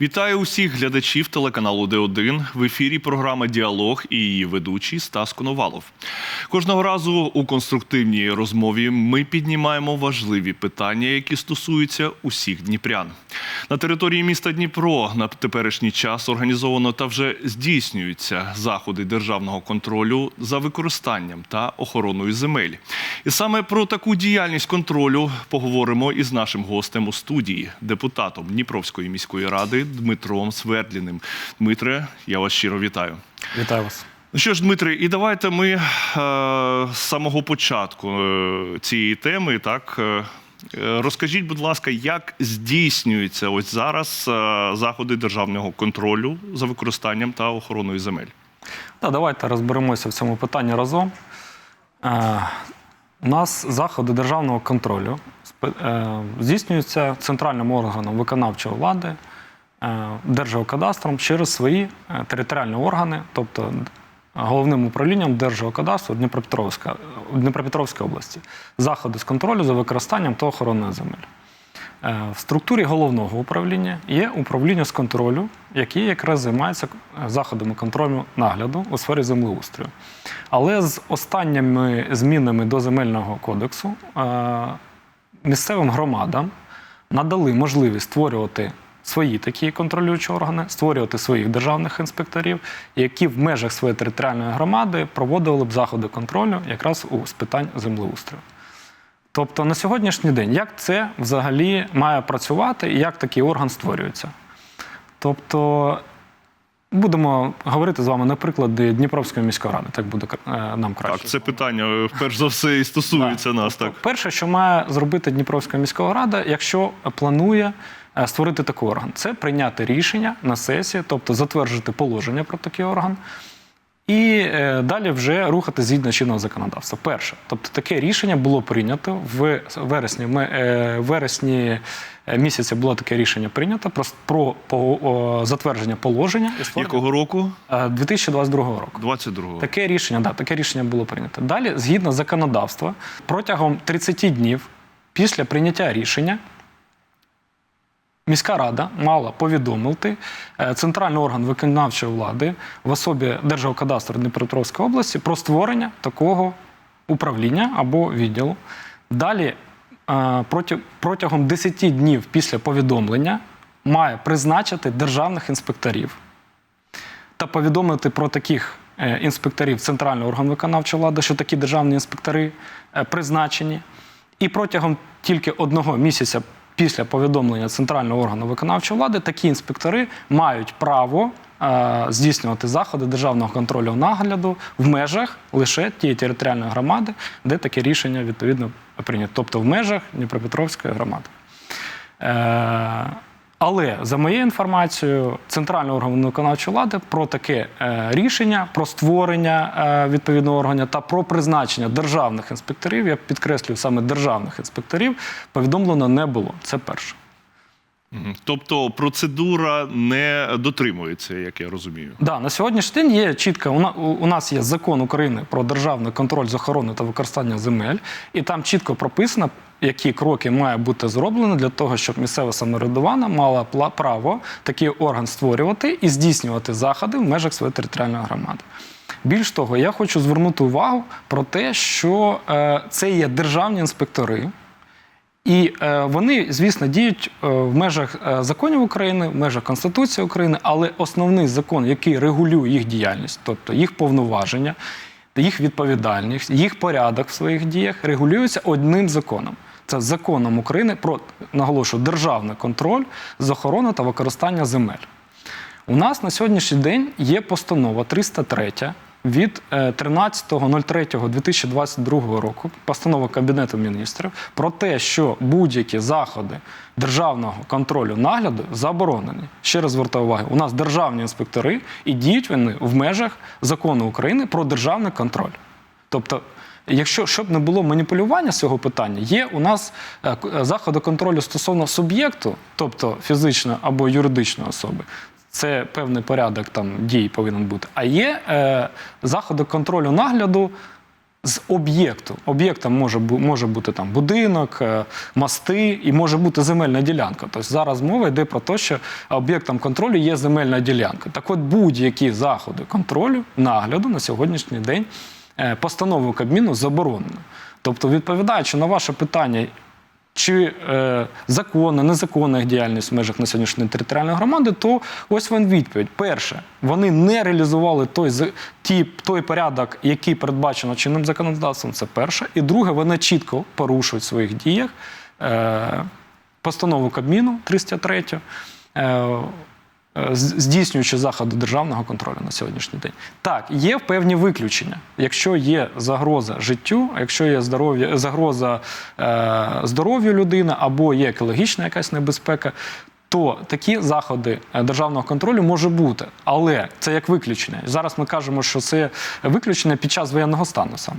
Вітаю усіх глядачів телеканалу Д1. В ефірі програма Діалог і її ведучий Стас Коновалов. Кожного разу у конструктивній розмові ми піднімаємо важливі питання, які стосуються усіх дніпрян. На території міста Дніпро на теперішній час організовано та вже здійснюються заходи державного контролю за використанням та охороною земель. І саме про таку діяльність контролю поговоримо із нашим гостем у студії, депутатом Дніпровської міської ради Дмитром Свердліним. Дмитре, я вас щиро вітаю. Вітаю вас. Ну що ж, Дмитре, і давайте ми е, з самого початку е, цієї теми, так. Е, Розкажіть, будь ласка, як здійснюються ось зараз заходи державного контролю за використанням та охороною земель? Та, давайте розберемося в цьому питанні разом. У нас заходи державного контролю здійснюються центральним органом виконавчої влади, Держгеокадастром через свої е, територіальні органи, тобто головним управлінням Держгеокадастру Дніпропетровська, Дніпропетровської області. Заходи з контролю за використанням та охороною земель. Е, В структурі головного управління є управління з контролю, яке якраз займається е, заходами контролю нагляду у сфері землеустрою. Але з останніми змінами до земельного кодексу е, місцевим громадам надали можливість створювати свої такі контролюючі органи, створювати своїх державних інспекторів, які в межах своєї територіальної громади проводили б заходи контролю якраз у з питань землеустрою. Тобто на сьогоднішній день, як це взагалі має працювати і як такий орган створюється? Тобто, будемо говорити з вами на прикладі Дніпровської міської ради, так буде е, нам краще. Так, це питання е, перш за все і стосується нас. Так Перше, що має зробити Дніпровська міська рада, якщо планує створити такий орган, це прийняти рішення на сесії, тобто затверджувати положення про такий орган. І е, далі вже рухати згідно чинного законодавства. Перше, тобто таке рішення було прийнято в вересні. Ми, е, вересні е, місяці було таке рішення прийнято про, про по- о, затвердження положення якого року? е, 2022 року. 22-го. Таке рішення, да, таке рішення було прийнято. Далі, згідно законодавства, протягом 30 днів після прийняття рішення міська рада мала повідомити е, центральний орган виконавчої влади в особі Держгеокадастру Дніпропетровської області про створення такого управління або відділу. Далі, е, протягом 10 днів після повідомлення має призначити державних інспекторів та повідомити про таких е, інспекторів центральний орган виконавчої влади, що такі державні інспектори призначені. І протягом тільки одного місяця після повідомлення центрального органу виконавчої влади такі інспектори мають право е, здійснювати заходи державного контролю нагляду в межах лише тієї територіальної громади, де таке рішення відповідно прийнято, тобто в межах Дніпропетровської громади. Але за моєю інформацією, центральний орган виконавчої влади про таке е, рішення про створення е, відповідного органу та про призначення державних інспекторів, я підкреслюю саме державних інспекторів, повідомлено не було. Це перше. Тобто процедура не дотримується, як я розумію. Да, на сьогоднішній день є чітко. У, на- у- у нас є закон України про державний контроль з охорони та використання земель, і там чітко прописано, які кроки має бути зроблено для того, щоб місцеве самоврядування мало право такий орган створювати і здійснювати заходи в межах своєї територіальної громади. Більш того, я хочу звернути увагу про те, що е, це є державні інспектори. І е, вони, звісно, діють е, в межах е, законів України, в межах Конституції України, але основний закон, який регулює їх діяльність, тобто їх повноваження, їх відповідальність, їх порядок в своїх діях, регулюється одним законом. Це законом України про наголошую державний контроль з охорони та використання земель. У нас на сьогоднішній день є постанова 303 від е, 13.03.2022 року, постанова Кабінету міністрів про те, що будь-які заходи державного контролю нагляду заборонені. Ще раз звертаю увагу, у нас державні інспектори і діють вони в межах закону України про державний контроль. Тобто, якщо щоб не було маніпулювання з цього питання, є у нас е, е, заходи контролю стосовно суб'єкту, тобто фізичної або юридичної особи. Це певний порядок там дій повинен бути. А є е, заходи контролю нагляду з об'єкту. Об'єктом може, може бути там будинок, е, мости і може бути земельна ділянка. Тобто зараз мова йде про те, що об'єктом контролю є земельна ділянка. Так от будь-які заходи контролю, нагляду на сьогоднішній день е, постановою Кабміну заборонено. Тобто, відповідаючи на ваше питання, чи е, законна, незаконна їх діяльність в межах на сьогоднішньої територіальної громади, то ось вам відповідь. Перше, вони не реалізували той, ті, той порядок, який передбачено чинним законодавством. Це перше. І друге, вони чітко порушують в своїх діях е, постанову Кабміну 303. Е, здійснюючи заходи державного контролю на сьогоднішній день. Так, є певні виключення. Якщо є загроза життю, якщо є здоров'я, загроза е, здоров'ю людини або є екологічна якась небезпека, то такі заходи е, державного контролю може бути. Але це як виключення. Зараз ми кажемо, що це виключення під час воєнного стану саме.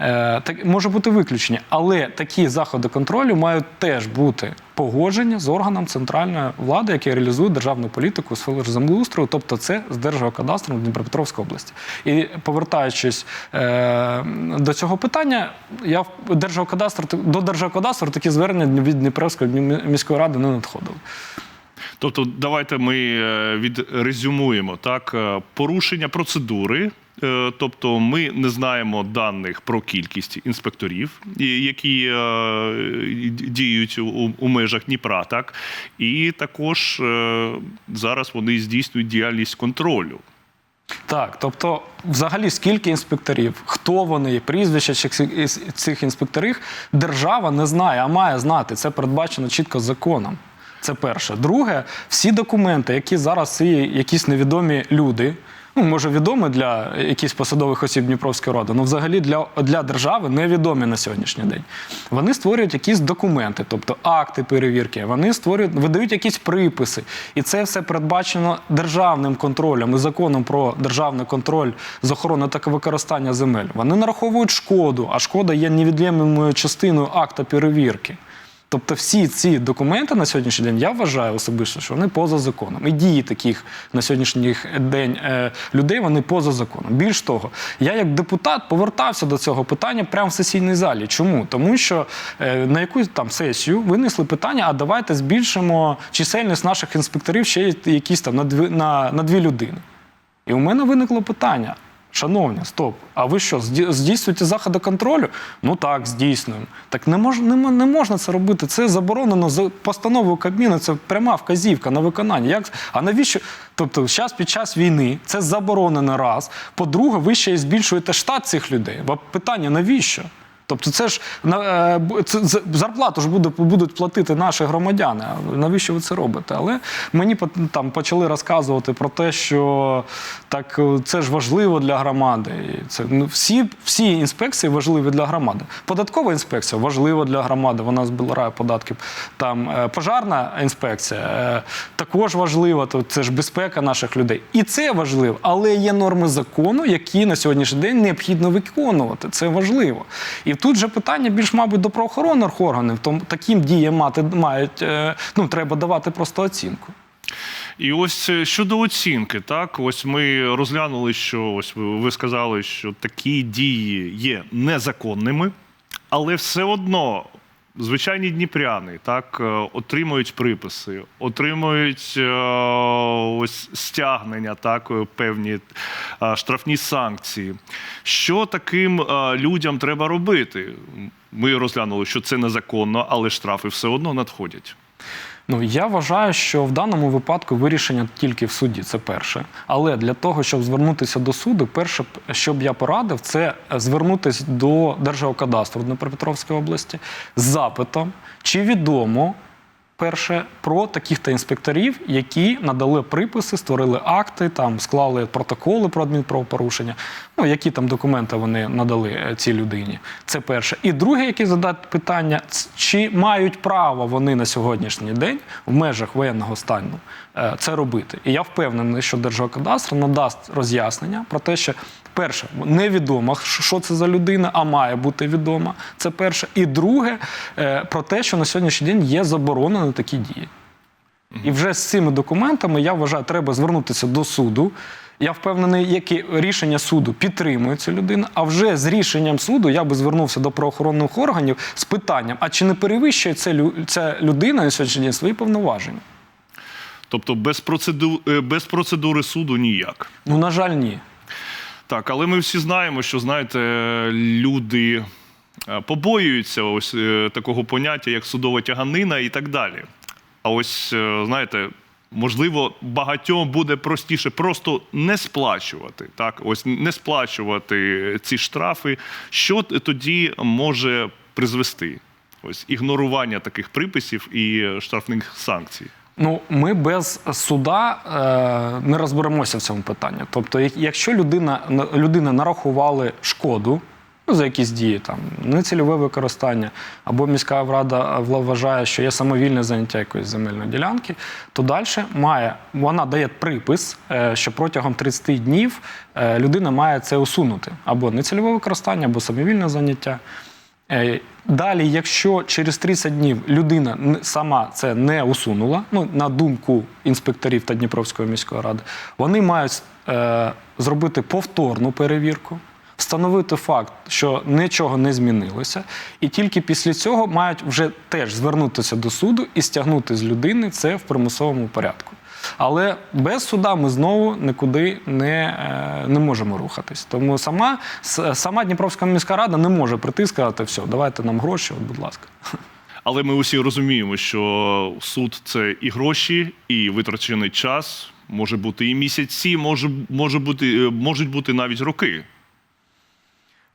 Е, так, може бути виключення, але такі заходи контролю мають теж бути погоджені з органом центральної влади, який реалізує державну політику у землеустрою, тобто це з Держгеокадастром Дніпропетровської області. І повертаючись е, до цього питання, я в Держгеокадастр до Держгеокадастру такі звернення від Дніпровської міської ради не надходили. Тобто, давайте ми е, відрезюмуємо так е, порушення процедури. Е, Тобто ми не знаємо даних про кількість інспекторів, які е, діють у, межах Дніпра, так і також е, зараз вони здійснюють діяльність контролю. Так, тобто, взагалі, скільки інспекторів, хто вони, прізвища цих інспекторів, держава не знає, а має знати. Це передбачено чітко законом. Це перше. Друге, всі документи, які зараз ці якісь невідомі люди, ну може відомі для якихось посадових осіб Дніпровської ради, але взагалі для, для держави невідомі на сьогоднішній день. Вони створюють якісь документи, тобто акти перевірки, вони створюють, видають якісь приписи. І це все передбачено державним контролем і законом про державний контроль з охорони та використання земель. Вони нараховують шкоду, а шкода є невід'ємною частиною акта перевірки. Тобто всі ці документи на сьогоднішній день я вважаю особисто, що вони поза законом. І дії таких на сьогоднішній день е, людей вони поза законом. Більш того, я як депутат повертався до цього питання прямо в сесійній залі. Чому? Тому що е, на якусь там сесію винесли питання, а давайте збільшимо чисельність наших інспекторів ще якісь там на дві, на, на дві людини. І у мене виникло питання. Шановні, стоп, а ви що, здійснюєте заходи контролю? Ну так, здійснюємо. Так не, мож, не, не можна це робити. Це заборонено за постановою Кабміну, це пряма вказівка на виконання. Як, а навіщо? Тобто, зараз під час війни це заборонено раз. По-друге, ви ще і збільшуєте штат цих людей. Бо питання навіщо? Тобто, це ж е, це, зарплату ж буде, будуть платити наші громадяни. Навіщо ви це робите? Але мені там почали розказувати про те, що так е, це ж важливо для громади. Це ну, всі, всі інспекції важливі для громади. Податкова інспекція важлива для громади, вона збирає податки. Там е, пожарна інспекція також важлива, то це ж безпека наших людей. І це важливо, але є норми закону, які на сьогоднішній день необхідно виконувати. Це важливо. І тут же питання більш, мабуть, до правоохоронних органів. Тому таким діям мати мають е, ну треба давати просто оцінку. І ось е, щодо оцінки, так ось ми розглянули, що ось ви, ви сказали, що такі дії є незаконними, але все одно. Звичайні дніпряни так е, отримують приписи, отримують е, ось стягнення, так е, певні штрафні санкції. Що таким людям треба робити? Ми розглянули, що це незаконно, але штрафи все одно надходять. Ну я вважаю, що в даному випадку вирішення тільки в суді. Це перше. Але для того, щоб звернутися до суду, перше, що б я порадив, це звернутися до Держгеокадастру Дніпропетровської області з запитом, чи відомо. Перше про таких-то інспекторів, які надали приписи, створили акти, там склали протоколи про адмінправопорушення. Ну які там документи вони надали е, цій людині. Це перше. І друге, яке задати питання: чи мають право вони на сьогоднішній день в межах воєнного стану е, це робити? І я впевнений, що Держгеокадастр надасть роз'яснення про те, що перше невідомо, що це за людина, а має бути відома. Це перше. І друге, е, про те, що на сьогоднішній день є заборонено такі дії. І вже з цими документами я вважаю, треба звернутися до суду. Я впевнений, які рішення суду підтримує цю людину. А вже з рішенням суду я би звернувся до правоохоронних органів з питанням: а чи не перевищує ця людина на сьогоднішній день свої повноваження? Тобто без процедури, без процедури суду ніяк. Ну, на жаль, ні. Так, але ми всі знаємо, що знаєте, люди е, побоюються ось е, такого поняття, як судова тяганина і так далі. А ось, е, знаєте, можливо, багатьом буде простіше просто не сплачувати. Так, ось не сплачувати ці штрафи. Що тоді може призвести? Ось ігнорування таких приписів і штрафних санкцій. Ну, ми без суда е, не розберемося в цьому питанні. Тобто, якщо людина, на- людина нарахували шкоду ну, за якісь дії, там нецільове використання, або міська рада вла- вважає, що є самовільне заняття якоїсь земельної ділянки, то далі має вона дає припис, е, що протягом 30 днів е, людина має це усунути або нецільове використання, або самовільне заняття. Е, Далі, якщо через 30 днів людина сама це не усунула, ну на думку інспекторів та Дніпровської міської ради, вони мають е, зробити повторну перевірку, встановити факт, що нічого не змінилося, і тільки після цього мають вже теж звернутися до суду і стягнути з людини це в примусовому порядку. Але без суда ми знову нікуди не, е, не можемо рухатись. Тому сама, сама Дніпровська міська рада не може прийти і сказати, все, давайте нам гроші, от, будь ласка. Але ми усі розуміємо, що суд це і гроші, і витрачений час. Може бути і місяці, може, може бути, е, можуть бути навіть роки.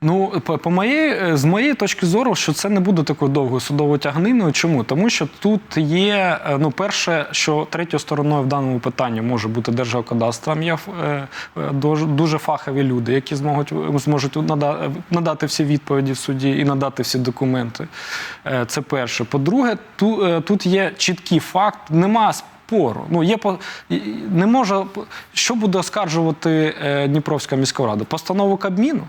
Ну, по, моєї, е, з моєї точки зору, що це не буде такою довгою судовою тягниною. Чому? Тому що тут є, е, ну, перше, що третьою стороною в даному питанні може бути Держгеокадастр. Є е, дуже, фахові люди, які зможуть, зможуть надати всі відповіді в суді і надати всі документи. Це перше. По-друге, ту, тут є чіткий факт, нема спору. Ну, є не може, що буде оскаржувати Дніпровська міська рада? Постанову Кабміну?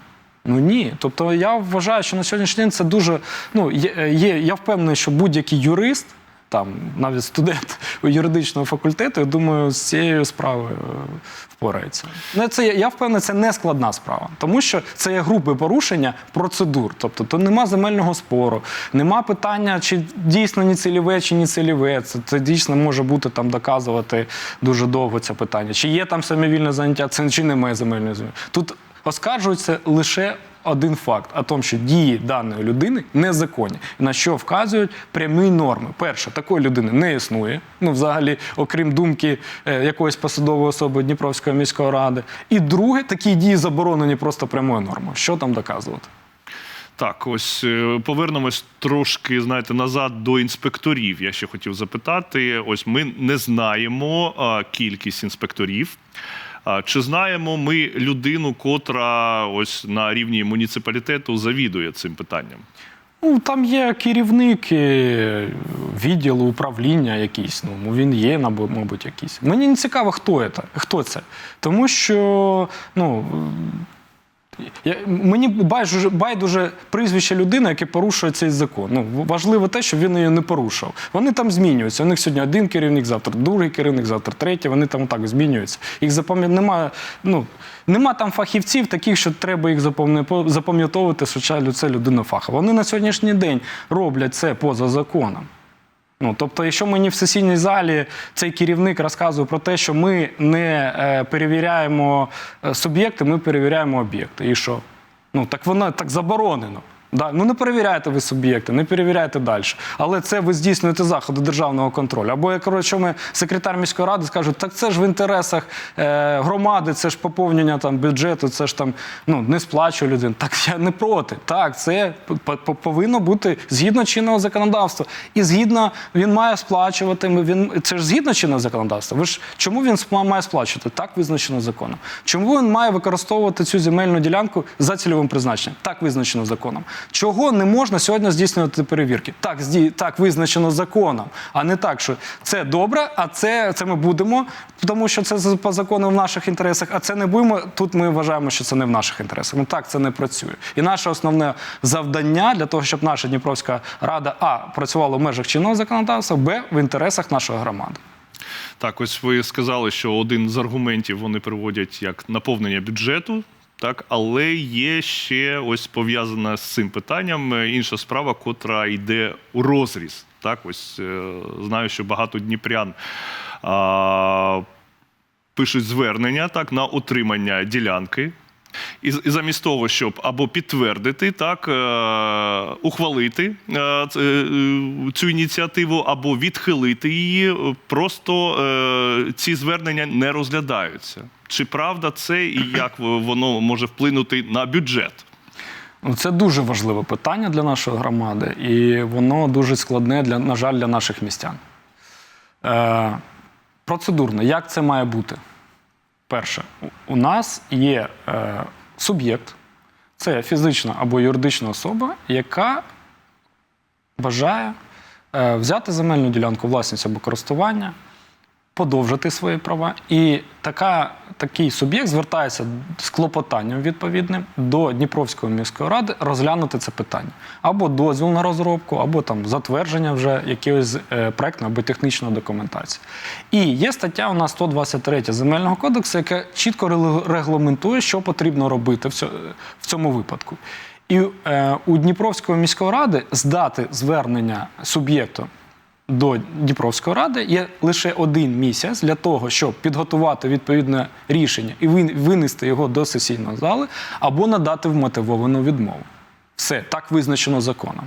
Ну ні. Тобто я вважаю, що на сьогоднішній день це дуже. Ну, є, є, я впевнений, що будь-який юрист, там, навіть студент юридичного факультету, я думаю, з цією справою е, впорається. Ну, це, я впевнений, це не складна справа, тому що це є грубе порушення процедур. Тобто, то нема земельного спору, нема питання, чи дійсно ні цільове, чи ні цільове. Це, це дійсно може бути там доказувати дуже довго це питання. Чи є там самовільне заняття, це чи немає земельної землі. Тут оскаржується лише один факт о тому, що дії даної людини незаконні, на що вказують прямі норми. Перше, такої людини не існує. Ну, взагалі, окрім думки е, якоїсь посадової особи Дніпровської міської ради. І друге, такі дії заборонені просто прямою нормою. Що там доказувати? Так, ось е, повернемось трошки, знаєте, назад до інспекторів. Я ще хотів запитати: ось ми не знаємо кількість інспекторів. Чи знаємо ми людину, котра ось на рівні муніципалітету завідує цим питанням? Ну, там є керівник е, відділу управління якийсь. Ну, він є, мабуть, якийсь. Мені не цікаво, хто це. Хто це. Тому що, ну. Я, мені байдуже, байдуже прізвище людини, яке порушує цей закон. Ну, важливо те, що він її не порушив. Вони там змінюються. У них сьогодні один керівник, завтра другий керівник, завтра третій. Вони там так змінюються. Їх запам'ят... нема, ну, нема там фахівців таких, що треба їх запам'я- запам'ятовувати, що це людина фахова. Вони на сьогоднішній день роблять це поза законом. Ну, тобто, якщо мені в сесійній залі цей керівник розказує про те, що ми не е, перевіряємо е, суб'єкти, ми перевіряємо об'єкти. І що? Ну так воно так заборонено. Да, ну не перевіряєте ви суб'єкти, не перевіряєте далі. Але це ви здійснюєте заходи державного контролю. Або якщо ми секретар міської ради скажуть, так це ж в інтересах е, громади, це ж поповнення там бюджету, це ж там ну не сплачує людина. Так я не проти. Так, це по- по- повинно бути згідно чинного законодавства. І згідно він має сплачувати. Він це ж згідно чинного законодавства. Ви ж чому він має сплачувати? Так визначено законом. Чому він має використовувати цю земельну ділянку за цільовим призначенням? Так визначено законом. Чого не можна сьогодні здійснювати перевірки? Так, зді... так визначено законом, а не так, що це добре, а це, це ми будемо, тому що це по закону в наших інтересах, а це не будемо. Тут ми вважаємо, що це не в наших інтересах. Ну так це не працює. І наше основне завдання для того, щоб наша Дніпровська рада а працювала в межах чинного законодавства, б в інтересах нашої громади. Так, ось ви сказали, що один з аргументів вони приводять як наповнення бюджету. Так, але є ще ось пов'язана з цим питанням е, інша справа, котра йде у розріз. Так, ось е, знаю, що багато дніпрян а, пишуть звернення так на отримання ділянки. І, і замість того, щоб або підтвердити, так, е, ухвалити е, е, цю ініціативу, або відхилити її, е, просто е, ці звернення не розглядаються. Чи правда це і як воно може вплинути на бюджет? Ну, Це дуже важливе питання для нашої громади, і воно дуже складне, для, на жаль, для наших містян. Е, процедурно, як це має бути? Перше, у- нас є е, суб'єкт, це фізична або юридична особа, яка бажає е, взяти земельну ділянку власність або користування, подовжити свої права. І така, такий суб'єкт звертається з клопотанням відповідним до Дніпровської міської ради розглянути це питання. Або дозвіл на розробку, або там затвердження вже якоїсь е, проектної або технічної документації. І є стаття у нас 123 Земельного кодексу, яка чітко регламентує, що потрібно робити в цьому випадку. І е, у Дніпровської міської ради здати звернення суб'єкту до Дніпровської ради є лише один місяць для того, щоб підготувати відповідне рішення і винести його до сесійної зали або надати вмотивовану відмову. Все так визначено законом.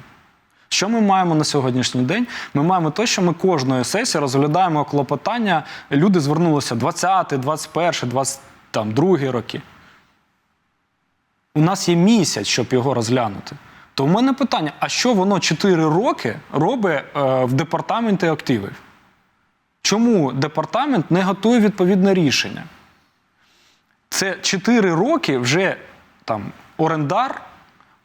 Що ми маємо на сьогоднішній день? Ми маємо те, що ми кожної сесії розглядаємо клопотання. Люди звернулися 20, 21, 22 роки. У нас є місяць, щоб його розглянути. То в мене питання: а що воно 4 роки робить е, в департаменті активів? Чому департамент не готує відповідне рішення? Це 4 роки вже там орендар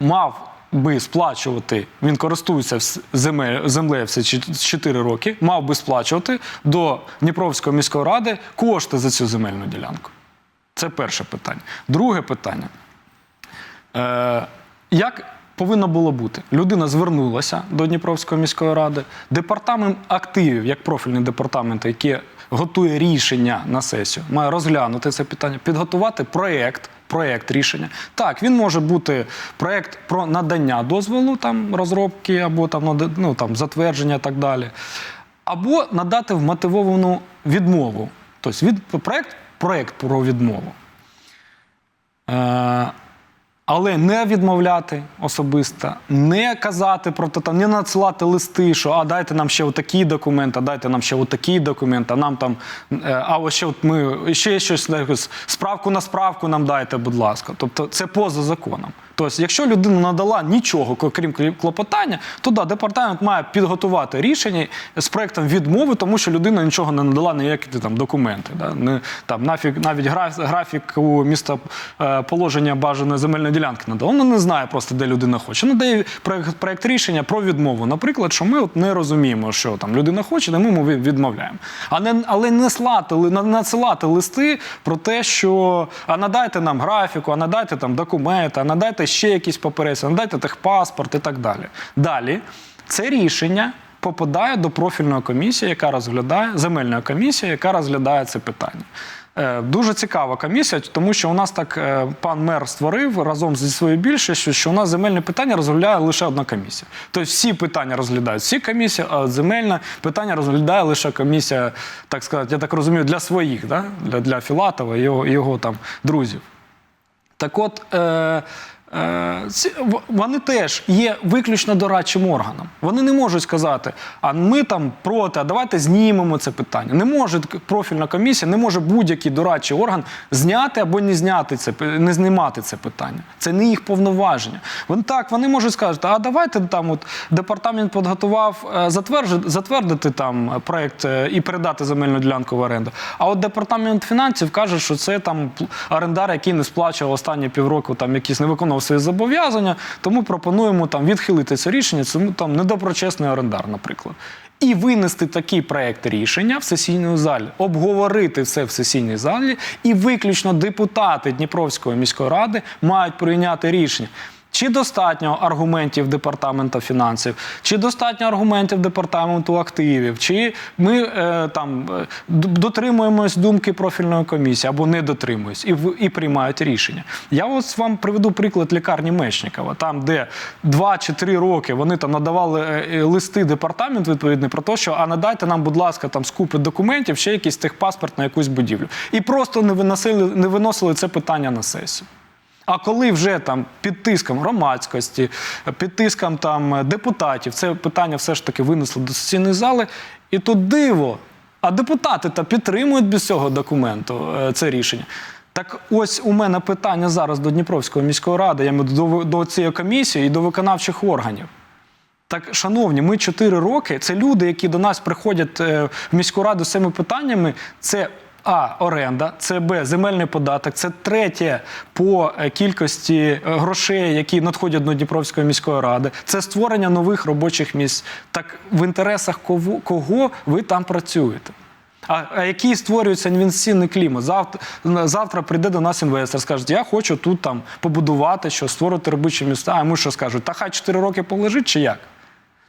мав би сплачувати, він користується землею все 4 роки, мав би сплачувати до Дніпровської міської ради кошти за цю земельну ділянку. Це перше питання. Друге питання. Е, як повинно було бути? Людина звернулася до Дніпровської міської ради. Департамент активів, як профільний департамент, який готує рішення на сесію, має розглянути це питання, підготувати проєкт. Проєкт рішення. Так, він може бути проєкт про надання дозволу там, розробки або там, ну, там, затвердження і так далі. Або надати вмотивовану відмову. Тобто від, проєкт, проєкт про відмову. Е, але не відмовляти особисто, не казати про те, не надсилати листи, що а дайте нам ще отакий документ, а дайте нам ще отакий документ, а нам там, е, а ось ще от ми ще щось справку на справку нам дайте, будь ласка. Тобто це поза законом. Тобто, якщо людина надала нічого, крім клопотання, то да, департамент має підготувати рішення з проектом відмови, тому що людина нічого не надала, ніякі там документи. Да? Не, там, навіть граф, графік у міста е, положення бажаної земельної ділянки надала. Вона не знає просто, де людина хоче. Надає проект, проект рішення про відмову. Наприклад, що ми от не розуміємо, що там людина хоче, де ми відмовляємо. А не, але не слати, надсилати листи про те, що а надайте нам графіку, а надайте там документи, а надайте ще якісь паперець, а надайте техпаспорт і так далі. Далі це рішення попадає до профільної комісії, яка розглядає земельної комісії, яка розглядає це питання. Е, Дуже цікава комісія, тому що у нас так е, пан мер створив разом зі своєю більшістю, що у нас земельне питання розглядає лише одна комісія. Тобто всі питання розглядають всі комісії, а земельне питання розглядає лише комісія, так сказати, я так розумію, для своїх, да? для, для Філатова і його, його там друзів. Так от, е, вони теж є виключно дорадчим органом. Вони не можуть сказати, а ми там проти, а давайте знімемо це питання. Не може профільна комісія, не може будь-який дорадчий орган зняти або не зняти це, не знімати це питання. Це не їх повноваження. Вони так, вони можуть сказати, а давайте там от департамент підготував е, затверджити, затвердити там проект е, і передати земельну ділянку в оренду. А от департамент фінансів каже, що це там орендар, який не сплачував останні півроку, там якісь не виконував свої зобов'язання. Тому пропонуємо там відхилити це рішення. Ну, там недоброчесний орендар, наприклад. І винести такий проект рішення в сесійну залі, обговорити все в сесійній залі, і виключно депутати Дніпровської міської ради мають прийняти рішення. Чи достатньо аргументів департаменту фінансів, чи достатньо аргументів департаменту активів, чи ми е, там е, дотримуємось думки профільної комісії або не дотримуємось і, і приймають рішення. Я ось вам приведу приклад лікарні Мечникова, там, де 2 чи 3 роки вони там надавали е, е, листи департаменту відповідний про те, що а надайте нам, будь ласка, там скупи документів, ще якийсь техпаспорт на якусь будівлю. І просто не виносили, не виносили це питання на сесію. А коли вже там під тиском громадськості, під тиском там депутатів, це питання все ж таки винесли до сесійної зали, і тут диво. А депутати та підтримують без цього документу е, це рішення. Так ось у мене питання зараз до Дніпровської міської ради, я до, до цієї комісії і до виконавчих органів. Так, шановні, ми 4 роки. Це люди, які до нас приходять е, в міську раду з цими питаннями. Це А. Оренда, це Б. Земельний податок, це третє по е, кількості е, грошей, які надходять до Дніпровської міської ради. Це створення нових робочих місць. Так в інтересах кого, кого ви там працюєте? А, а який створюється інвестиційний клімат? Завтра, завтра прийде до нас інвестор, скаже, я хочу тут там побудувати, що створити робочі міста. А йому що скажуть? Та хай 4 роки полежить чи як?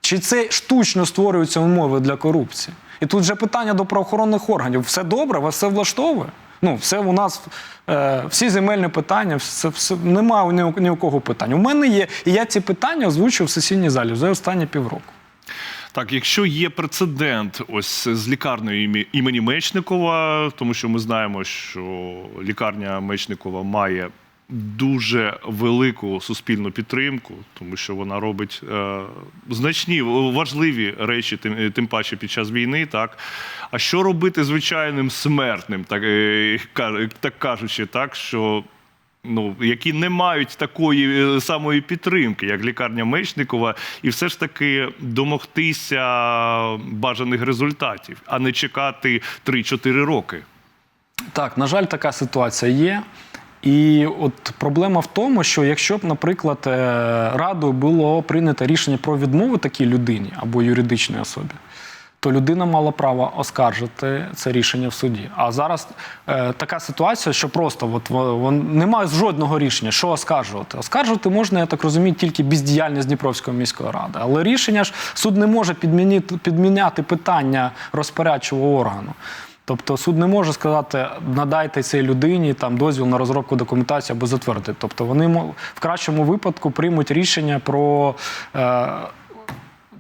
Чи це штучно створюються умови для корупції? І тут вже питання до правоохоронних органів. Все добре, вас все влаштовує? Ну, все у нас е, всі земельні питання, все, все, немає ні, ні у кого питань. У мене є, і я ці питання озвучив в сесійній залі за останні півроку. Так, якщо є прецедент ось з лікарнею імені Мечникова, тому що ми знаємо, що лікарня Мечникова має дуже велику суспільну підтримку, тому що вона робить е, значні важливі речі, тим, тим паче під час війни. Так а що робити звичайним смертним, так, е, так кажучи, так що ну, які не мають такої е, самої підтримки, як лікарня Мечникова, і все ж таки домогтися бажаних результатів, а не чекати 3-4 роки. Так, на жаль, така ситуація є. І от проблема в тому, що якщо б, наприклад, е, радою було прийнято рішення про відмову такій людині або юридичній особі, то людина мала право оскаржити це рішення в суді. А зараз е, така ситуація, що просто от, во- вон, немає жодного рішення, що оскаржувати. Оскаржувати можна, я так розумію, тільки бездіяльність Дніпровської міської ради. Але рішення ж суд не може підміняти питання розпорядчого органу. Тобто суд не може сказати, надайте цій людині там дозвіл на розробку документації або затвердити. Тобто вони в кращому випадку приймуть рішення про. Е,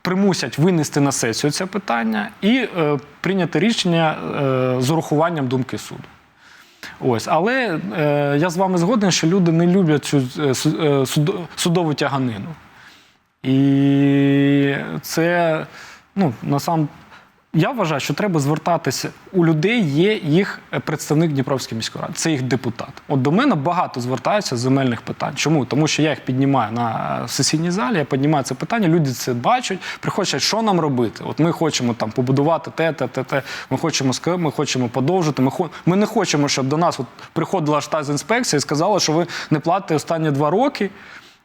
примусять винести на сесію це питання і е, прийняти рішення е, з урахуванням думки суду. Ось, але е, я з вами згоден, що люди не люблять цю е, е, судову тяганину. І це, ну, насам, я вважаю, що треба звертатися. У людей є їх представник Дніпровської міської ради, це їх депутат. От до мене багато звертаються з земельних питань. Чому? Тому що я їх піднімаю на сесійній залі, я піднімаю це питання, люди це бачать, приходять, що нам робити. От ми хочемо там побудувати те, те, те, те. Ми хочемо ми хочемо подовжити. Ми, хо- ми не хочемо, щоб до нас от приходила штат-інспекція і сказала, що ви не платите останні два роки.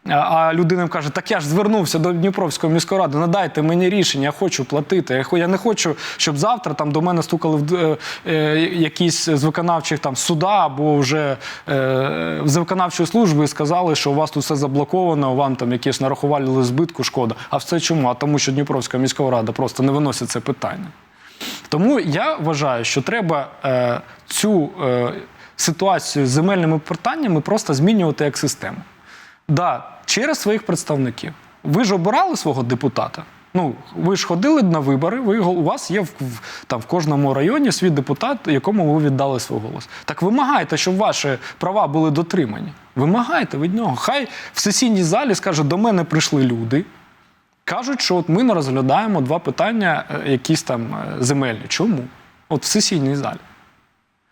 А- людина каже: так я ж звернувся до Дніпровської міської ради, надайте мені рішення, я хочу платити. Я не хочу, щоб завтра там до мене стукали в е, е, якісь з виконавчих там суда або вже е, з виконавчої служби і сказали, що у вас тут все заблоковано, вам там якісь нарахували збитку, шкода. А все чому? А тому, що Дніпровська міська рада просто не виносить це питання. Тому я вважаю, що треба е, цю е, ситуацію з земельними питаннями просто змінювати як систему. Да, через своїх представників. Ви ж обирали свого депутата. Ну, ви ж ходили на вибори, ви, у вас є в, там, в кожному районі свій депутат, якому ви віддали свій голос. Так вимагайте, щоб ваші права були дотримані. Вимагайте від нього. Хай в сесійній залі скаже, до мене прийшли люди, кажуть, що от ми не розглядаємо два питання, е, якісь там е, земельні. Чому? От в сесійній залі.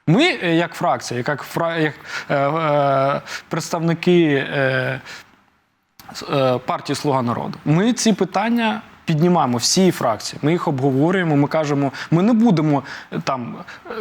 Ми, е, як фракція, як, фра... як е, е, представники е, е, партії Слуга народу, ми ці питання піднімаємо всі фракції. Ми їх обговорюємо. Ми кажемо, ми не будемо е, там е,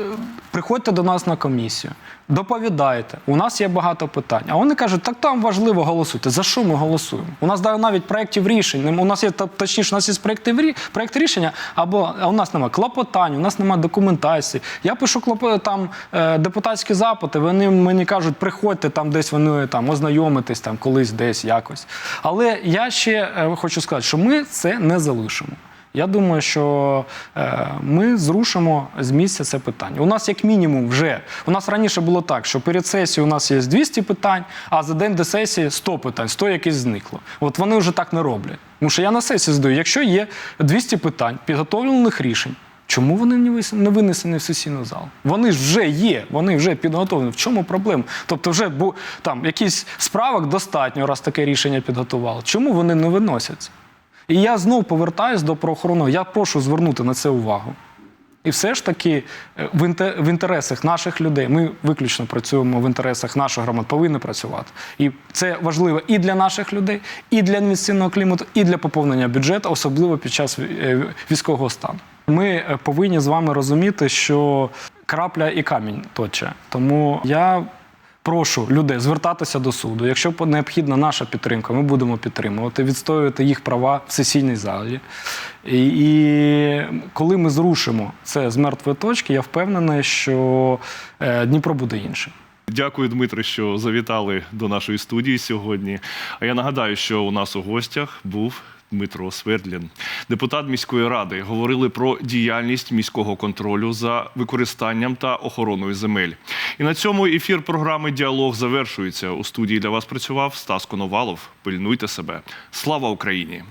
приходьте до нас на комісію, доповідайте. У нас є багато питань. А вони кажуть, так там важливо голосуйте. За що ми голосуємо? У нас навіть проєктів рішень. У нас є точніше, у нас є проєкти в проєкт рішення, або у нас немає клопотань, у нас немає документації. Я пишу клопо, там е, депутатські запити. Вони мені кажуть, приходьте там десь вони там ознайомитись там колись, десь якось. Але я ще хочу сказати, що ми це не залишимо. Я думаю, що е, ми зрушимо з місця це питання. У нас, як мінімум, вже у нас раніше було так, що перед сесією у нас є 200 питань, а за день до сесії 100 питань, 100 якесь зникло. От вони вже так не роблять. Тому що я на сесії здаю, якщо є 200 питань, підготовлених рішень. Чому вони не винесені в сесійний зал? Вони ж вже є, вони вже підготовлені. В чому проблема? Тобто, вже бу, там якісь справок достатньо, раз таке рішення підготували. Чому вони не виносяться? І я знов повертаюсь до правоохоронного. Я прошу звернути на це увагу. І все ж таки е, в, інтересах наших людей, ми виключно працюємо в інтересах наших громад, повинні працювати. І це важливо і для наших людей, і для інвестиційного клімату, і для поповнення бюджету, особливо під час е, військового стану. Ми е, повинні з вами розуміти, що крапля і камінь точе. Тому я Прошу людей звертатися до суду. Якщо необхідна наша підтримка, ми будемо підтримувати, відстоювати їх права в сесійній залі. І, і коли ми зрушимо це з мертвої точки, я впевнений, що е, Дніпро буде іншим. Дякую, Дмитре, що завітали до нашої студії сьогодні. А я нагадаю, що у нас у гостях був Дмитро Свердлін, депутат міської ради. Говорили про діяльність міського контролю за використанням та охороною земель. І на цьому ефір програми Діалог завершується. У студії для вас працював Стас Коновалов. Пильнуйте себе. Слава Україні!